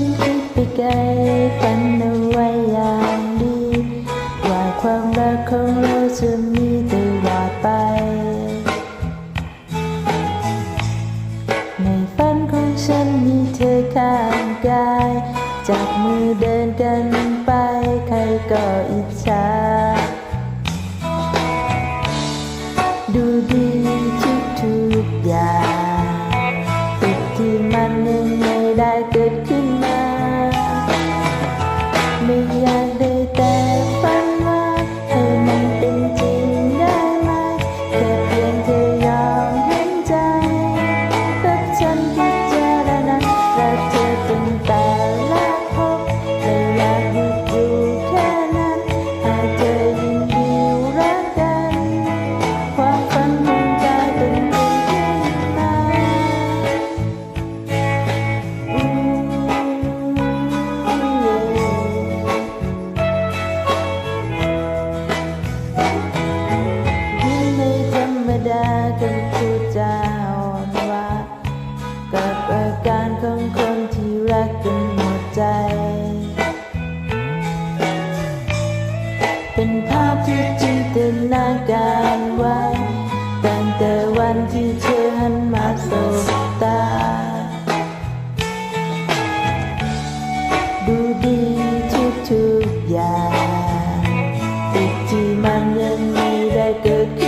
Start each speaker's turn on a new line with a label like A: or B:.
A: นไปไกลฝันเอาไว้อย่างดี ว่าความรักของเราจะมีตลอดไป ในฝันของฉันมีเธอข้างกายจับมือเดินกันไปใครก็อิจฉาดูดีทุกทุกอย่าง ที่มันยังไม่ได้เกิดขึ้น